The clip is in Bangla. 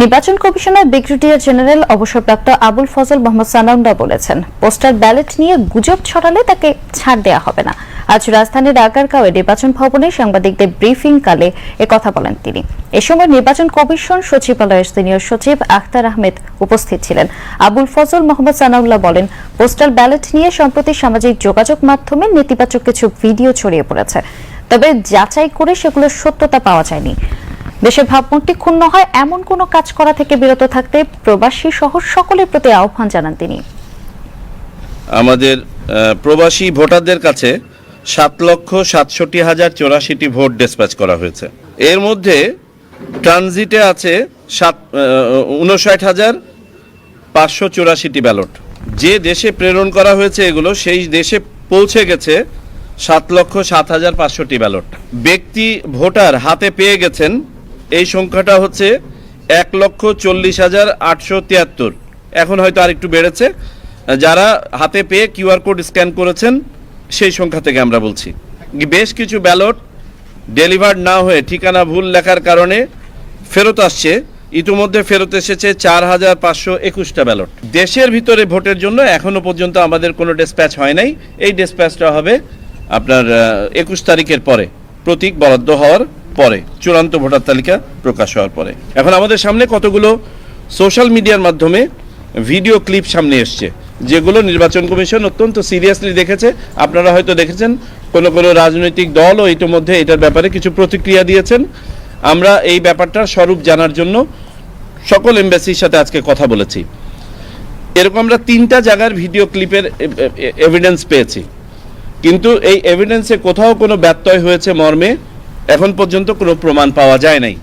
নির্বাচন কমিশনার ব্রিগেডিয়ার জেনারেল অবসরপ্রাপ্ত আবুল ফজল মোহাম্মদ সানাউল্লাহ বলেছেন পোস্টাল ব্যালট নিয়ে গুজব ছড়ালে তাকে ছাড় দেওয়া হবে না। আজ রাজধানীর আগারগাঁওয়ে নির্বাচন ভবনে সাংবাদিকদের ব্রিফিং কালে কথা বলেন তিনি। এ সময় নির্বাচন কমিশন সচিবালয়ের সিনিয়র সচিব আখতার আহমেদ উপস্থিত ছিলেন। আবুল ফজল মোহাম্মদ সানাউল্লাহ বলেন পোস্টাল ব্যালট নিয়ে সম্প্রতি সামাজিক যোগাযোগ মাধ্যমে নেতিবাচক কিছু ভিডিও ছড়িয়ে পড়েছে। তবে যাচাই করে সেগুলোর সত্যতা পাওয়া যায়নি। দেশের ভাবমূর্তি ক্ষুণ্ণ হয়, এমন কোনো কাজ করা থেকে বিরত থাকতে প্রবাসী সহ সকলের প্রতি আহ্বান জানান তিনি। আমাদের প্রবাসী ভোটারদের কাছে সাত লক্ষ সাতষট্টি হাজার চৌরাশিটি ভোট ডিসপ্যাচ করা হয়েছে। এর মধ্যে ট্রানজিটে আছে সাত উনষাট হাজার পাঁচশো চৌরাশিটি ব্যালট যে দেশে প্রেরণ করা হয়েছে এগুলো, সেই দেশে পৌঁছে গেছে সাত লক্ষ সাত হাজার পাঁচশোটি ব্যালট ব্যক্তি, ভোটার হাতে পেয়ে গেছেন এই সংখ্যাটা হচ্ছে এক লক্ষ চল্লিশ হাজার আটশো তিয়াত্তর। এখন হয়তো আরেকটু বেড়েছে। যারা হাতে পেয়ে কিউআর কোড স্ক্যান করেছেন, সেই সংখ্যা থেকে আমরা বলছি। বেশ কিছু ব্যালট ডেলিভার্ড না হয়ে ঠিকানা ভুল লেখার কারণে ফেরত আসছে। ইতিমধ্যে ফেরত এসেছে চার হাজার পাঁচশো একুশটা ব্যালট। দেশের ভিতরে ভোটের জন্য এখনও পর্যন্ত আমাদের কোনো ডিসপ্যাচ হয় নাই। এই ডিসপ্যাচটা হবে আপনার একুশ তারিখের পরে। প্রতীক বরাদ্দ হওয়ার পরে, চূড়ান্ত ভোটার তালিকা প্রকাশ হওয়ার পরে। এখন আমাদের সামনে কতগুলো সোশ্যাল মিডিয়ার মাধ্যমে ভিডিও ক্লিপ সামনে এসছে, যেগুলো নির্বাচন কমিশন অত্যন্ত সিরিয়াসলি দেখেছে। আপনারা হয়তো দেখেছেন, কোনো কোনো রাজনৈতিক দলও ইতিমধ্যে এটার ব্যাপারে কিছু প্রতিক্রিয়া দিয়েছেন। আমরা এই ব্যাপারটার স্বরূপ জানার জন্য সকল এমবাসির সাথে আজকে কথা বলেছি। এরকম আমরা তিনটা জায়গার ভিডিও ক্লিপের এভিডেন্স পেয়েছি। কিন্তু এই এভিডেন্সে কোথাও কোনো ব্যত্যয় হয়েছে মর্মে? এখন পর্যন্ত কোনো প্রমাণ পাওয়া যায় নাই।